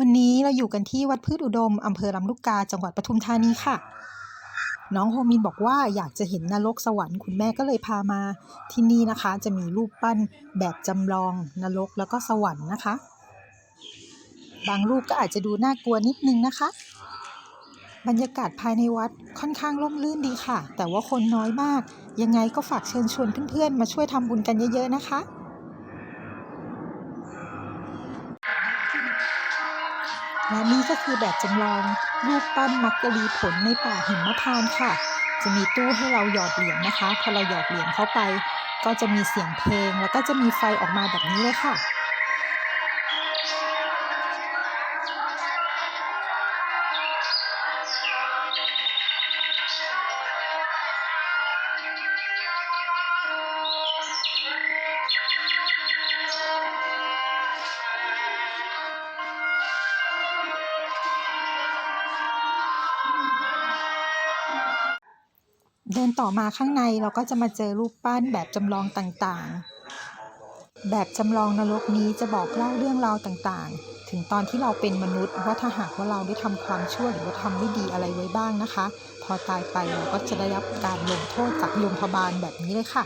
วันนี้เราอยู่กันที่วัดพืชอุดมอำเภอลำลูกกา จังหวัดปทุมธานีค่ะ น้องโฮมินบอกว่าอยากจะเห็นนรกสวรรค์คุณแม่ก็เลยพามาที่นี่นะคะ จะมีรูปปั้นแบบจำลองนรกแล้วก็สวรรค์นะคะ บางรูปก็อาจจะดูน่ากลัวนิดนึงนะคะ บรรยากาศภายในวัดค่อนข้างร่มรื่นดีค่ะ แต่ว่าคนน้อยมาก ยังไงก็ฝากเชิญชวนเพื่อนๆ มาช่วยทำบุญกันเยอะๆนะคะ และนี่ก็คือแบบจำลองรูปปั้นมักกะลีผลในป่าหิมพานต์ค่ะ จะมีตู้ให้เราหยอดเหรียญนะคะ พอเราหยอดเหรียญเข้าไป ก็จะมีเสียงเพลง แล้วก็จะมีไฟออกมาแบบนี้เลยค่ะ เดินต่อมาข้างในเราก็จะมาเจอรูปปั้นแบบจำลองต่างๆ แบบจำลองนรกนี้จะบอกเล่าเรื่องราวต่างๆ ถึงตอนที่เราเป็นมนุษย์ว่าถ้าหากว่าเราได้ทำความชั่วหรือว่าทำไม่ดีอะไรไว้บ้างนะคะ พอตายไปเราก็จะได้รับการลงโทษจากยมพบาลแบบนี้เลยค่ะ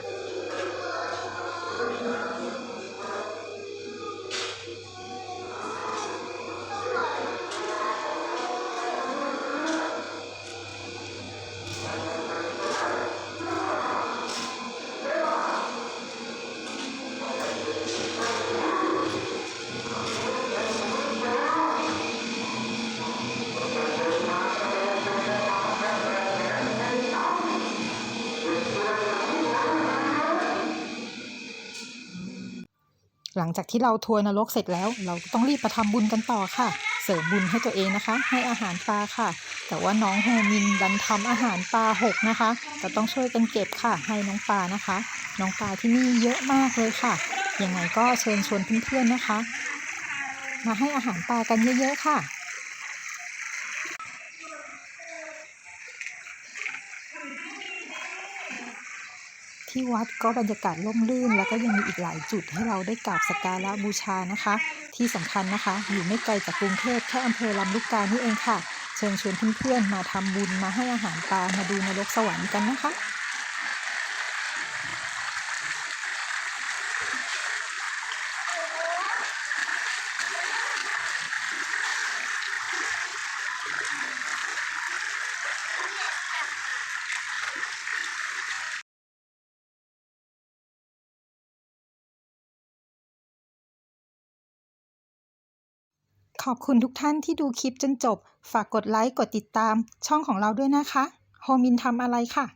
หลังจากที่เราทัวร์นรกเสร็จแล้ว เราต้องรีบมาทำบุญกันต่อค่ะ เสริมบุญให้ตัวเองนะคะ ให้อาหารปลาค่ะ แต่ว่าน้องโฮมินดันทำอาหารปลาหกนะคะจะต้องช่วยกันเก็บค่ะ ให้น้องปลานะคะ น้องปลาที่นี่เยอะมากเลยค่ะ ยังไงก็เชิญชวนเพื่อนๆนะคะ มาให้อาหารปลากันเยอะๆค่ะ ที่วัดก็บรรยากาศร่มรื่น แล้วก็ยังมีอีกหลายจุดให้เราได้กราบสักการะบูชานะคะ ที่สำคัญนะคะ อยู่ไม่ไกลจากกรุงเทพแค่อำเภอลำลูกกานี่เองค่ะ เชิญชวนเพื่อนๆมาทำบุญมาให้อาหารปลามาดูนรกสวรรค์กันนะคะ ขอบคุณทุกท่านที่ดูคลิปจนจบ ฝากกดไลค์ กดติดตามช่องของเราด้วยนะคะ โฮมินทำอะไรค่ะ